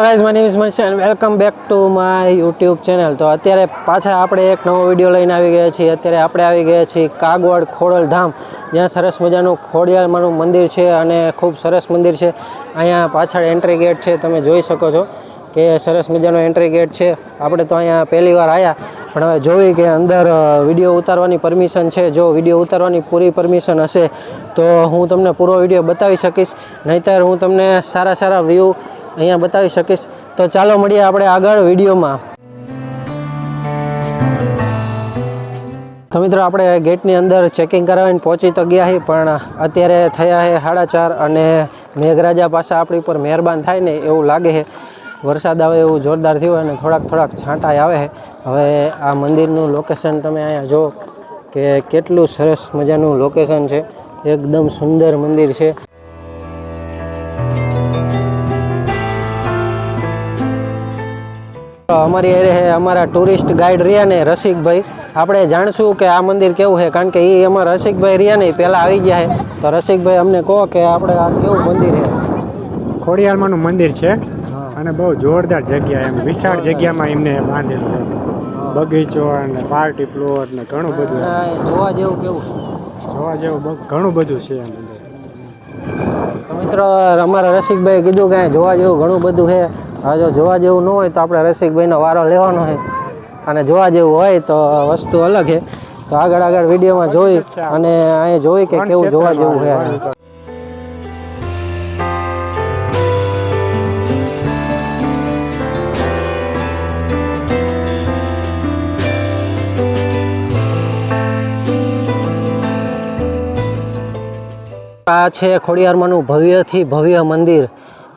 Hello guys my name is Manish and welcome back to my YouTube channel તો અત્યારે પાછા આપણે એક નવો વીડિયો લઈને આવી ગયા છીએ. અત્યારે આપણે આવી ગયા છીએ કાગવડ ખોડલ ધામ. જ્યાં સરસ મજાનું ખોડિયાલમાંનું મંદિર છે અને ખૂબ સરસ મંદિર છે. અહીંયા પાછળ એન્ટ્રી ગેટ છે, તમે જોઈ શકો છો કે સરસ મજાનો એન્ટ્રી ગેટ છે. આપણે તો અહીંયા પહેલી વાર આવ્યા પણ હવે જોઈ કે અંદર વીડિયો ઉતારવાની પરમિશન છે. જો વીડિયો ઉતારવાની પૂરી પરમિશન હશે, તો હું તમને પૂરો વીડિયો બતાવી શકીશ. નહીંતર હું તમને સારા સારા વ્યૂ અહીંયા બતાવી શકીશ. તો ચાલો મળીએ આપણે આગળ વિડીયોમાં. તો મિત્રો, આપણે ગેટની અંદર ચેકિંગ કરાવીને પહોંચી તો ગયા છીએ, પણ અત્યારે થયા છે સાડા ચાર અને મેઘરાજા પાસે આપણી ઉપર મહેરબાન થાય ને એવું લાગે છે. વરસાદ આવે એવું જોરદાર થયું અને થોડાક થોડાક છાંટા આવે છે. હવે આ મંદિરનું લોકેશન તમે અહીંયા જો કે કેટલું સરસ મજાનું લોકેશન છે. એકદમ સુંદર મંદિર છે. અમારી એરે છે અમારા ટુરિસ્ટ ગાઈડ રહ્યા ને રસિકભાઈ. આપણે જાણશું કે આ મંદિર કેવું છે કારણ કે એ અમારા રસિકભાઈ રહ્યા ને પહેલાં આવી ગયા છે તો રસિકભાઈ અમને કહો કે આપણે આ કેવું મંદિર છે ખોડિયાલમાંનું મંદિર છે અને બહુ જોરદાર જગ્યા એમ વિશાળ જગ્યામાં એમને બાંધેલું છે. બગીચો અને પાર્ટી પ્લોટ ને ઘણું બધું જોવા જેવું કેવું જોવા જેવું ઘણું બધું છે એમ મિત્રો અમારા રસિકભાઈ કીધું કે જોવા જેવું ઘણું બધું છે. હવે જો જોવા જેવું ન હોય તો આપણે રસિકભાઈનો વારો લેવાનો હોય અને જોવા જેવું હોય તો વસ્તુ અલગ છે. તો આગળ આગળ વિડીયોમાં જોઈ અને અહીંયા જોઈ કે કેવું જોવા જેવું છે. આ છે ખોડિયારમાંનું ભવ્યથી ભવ્ય મંદિર.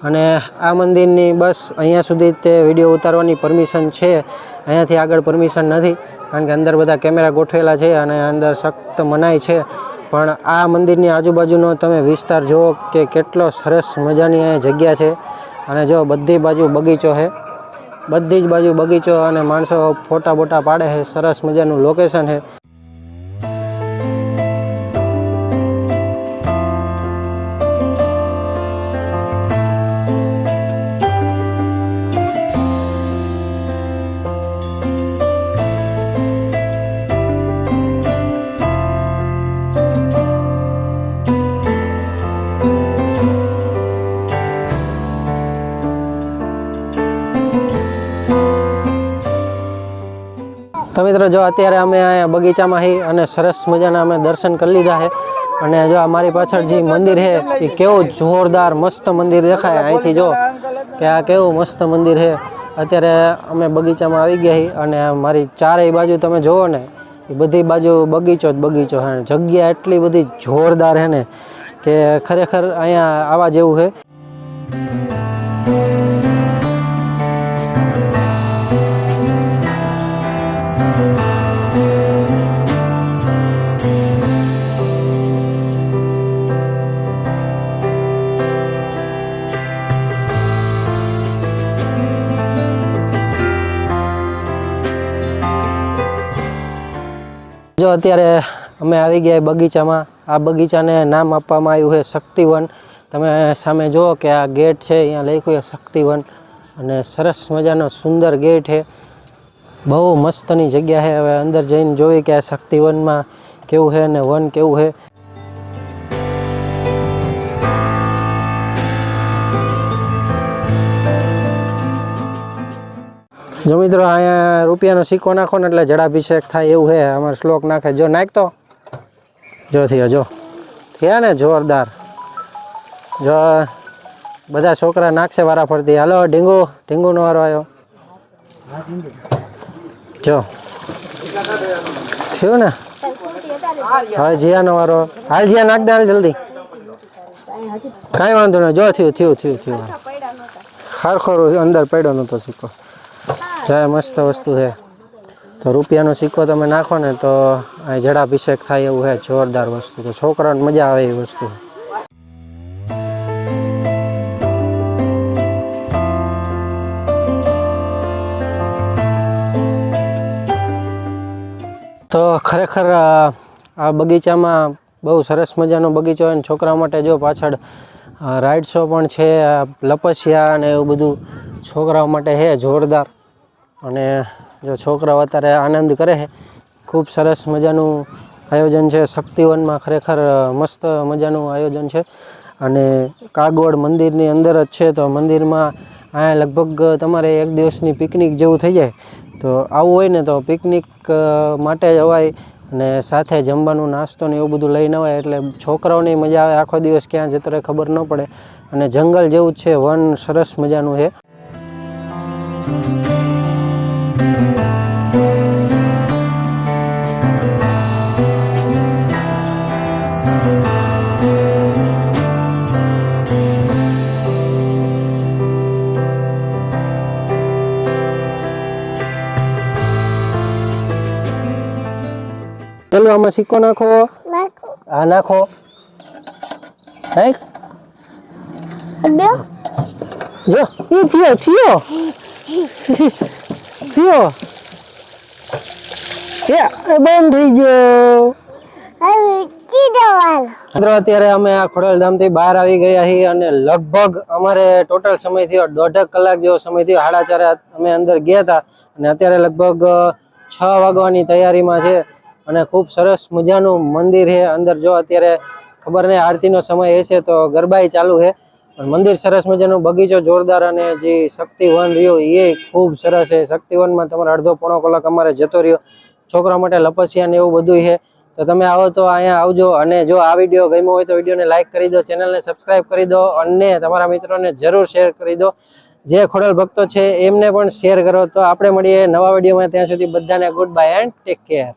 અને આ મંદિરની બસ અહીંયા સુધી તે વીડિયો ઉતારવાની પરમિશન છે. અહીંયાથી આગળ પરમિશન નથી, કારણ કે અંદર બધા કેમેરા ગોઠવેલા છે અને અંદર સખ્ત મનાય છે. પણ આ મંદિરની આજુબાજુનો તમે વિસ્તાર જુઓ કે કેટલો સરસ મજાની અહીંયા જગ્યા છે. અને જો બધી બાજુ બગીચો છે. બધી જ બાજુ બગીચો અને માણસો ફોટા બોટા પાડે છે. સરસ મજાનું લોકેશન છે. તો મિત્રો જો અત્યારે અમે અહીંયા બગીચામાં હી અને સરસ મજાના અમે દર્શન કરી લીધા છે અને જો આ મારી પાછળ જે મંદિર છે એ કેવું જોરદાર મસ્ત મંદિર દેખાય. અહીંથી જો કે આ કેવું મસ્ત મંદિર છે અત્યારે અમે બગીચામાં આવી ગયા અને મારી ચારેય બાજુ તમે જુઓ ને, એ બધી બાજુ બગીચો જ બગીચો છે જગ્યા એટલી બધી જોરદાર હે ને કે ખરેખર અહીંયા આવા જેવું છે જો અત્યારે અમે આવી ગયા બગીચામાં, આ બગીચાને નામ આપવામાં આવ્યું છે શક્તિવન. તમે સામે જુઓ કે આ ગેટ છે, અહીંયા લખ્યું છે શક્તિવન. અને સરસ મજાનો સુંદર ગેટ છે. બહુ મસ્તની જગ્યા છે. હવે અંદર જઈને જોઈ કે આ શક્તિવનમાં કેવું છે અને વન કેવું છે. જો મિત્રો, અહીંયા રૂપિયાનો સિક્કો નાખો ને એટલે જળાભિષેક થાય એવું છે અમારે શ્લોક નાખે. જો નાખતો? જો થયો, જો. થયા ને જોરદાર. જો બધા છોકરા નાખશે વારા ફરતી હાલો, ઢીંગુ, ઢીંગુનો વારો આવ્યો. જો. થયું ને? હવે જીયાનો વારો. હાલ જીયા નાખ દે જલ્દી. કાંઈ વાંધો નહીં. જો, થયું થયું થયું થયું. ખરખરો અંદર પડ્યો નહોતો સિક્કો. જય મસ્ત વસ્તુ છે. તો રૂપિયાનો સિક્કો તમે નાખો ને તો અહીં જળાભિષેક થાય એવું છે જોરદાર વસ્તુ તો છોકરાને મજા આવે એવી વસ્તુ. તો ખરેખર આ બગીચામાં બહુ સરસ મજાનો બગીચો હોય ને છોકરા માટે જો પાછળ અ, રાઇડ્સો પણ છે લપસિયા અને એવું બધું છોકરાઓ માટે છે જોરદાર. અને જો છોકરાઓ અત્યારે આનંદ કરે છે, ખૂબ સરસ મજાનું આયોજન છે. શક્તિવનમાં ખરેખર મસ્ત મજાનું આયોજન છે. અને કાગોળ મંદિરની અંદર જ છે, તો મંદિરમાં અહીંયા લગભગ તમારે એક દિવસની પિકનિક જેવું થઈ જાય. તો આવું હોય ને તો પિકનિક માટે જવાય અને સાથે જમવાનું, નાસ્તો ને એવું બધું લઈને અવાય. એટલે છોકરાઓની મજા આવે, આખો દિવસ ક્યાં જતો ખબર ન પડે. અને જંગલ જેવું જ છે, વન સરસ મજાનું છે. પેલું આમાં સિક્કો નાખો. આ નાખો. જો થયો થયો. થયો. એ બંધ થઈ ગયો. મિત્રો અત્યારે અમે આ ખોડલધામથી બહાર આવી ગયા છીએ અને લગભગ અમારે ટોટલ સમય થયો દોઢક કલાક જેવો સમય થયો. સાડા ચારે અમે અંદર ગયા હતા અને અત્યારે લગભગ છ વાગવાની તૈયારીમાં છે. અને ખૂબ સરસ મજાનું મંદિર છે. અંદર જો અત્યારે ખબર નહીં, આરતીનો સમય હશે તો ગરબાઈ ચાલુ છે. મંદિર સરસ મજાનું બગીચો જોરદાર અને જે શક્તિવન રહ્યો એ ખૂબ સરસ છે. શક્તિવનમાં તમારે અડધો પોણો કલાક અમારે જતો રહ્યો. છોકરા માટે લપસિયા ને એવું બધું છે. તો તમે આવો તો અહીંયા આવજો અને જો આ વીડિયો ગમ્યો હોય તો વિડીયોને લાઇક કરી દો, ચેનલને સબસ્ક્રાઈબ કરી દો અને તમારા મિત્રોને જરૂર શેર કરી દો. જે ખોડલ ભક્તો છે એમને પણ શેર કરો. તો આપણે મળીએ નવા વિડીયોમાં. ત્યાં સુધી બધાને good bye and take care.